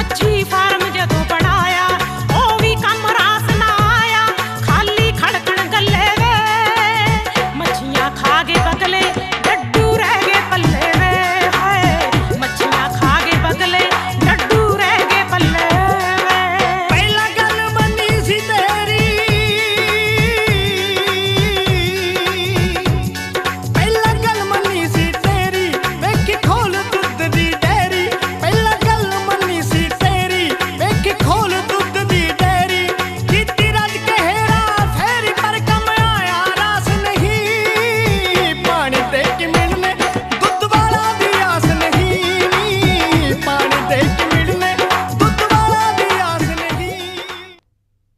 ਮੱਛੀ ਫਾਰਮ ਜਦੋਂ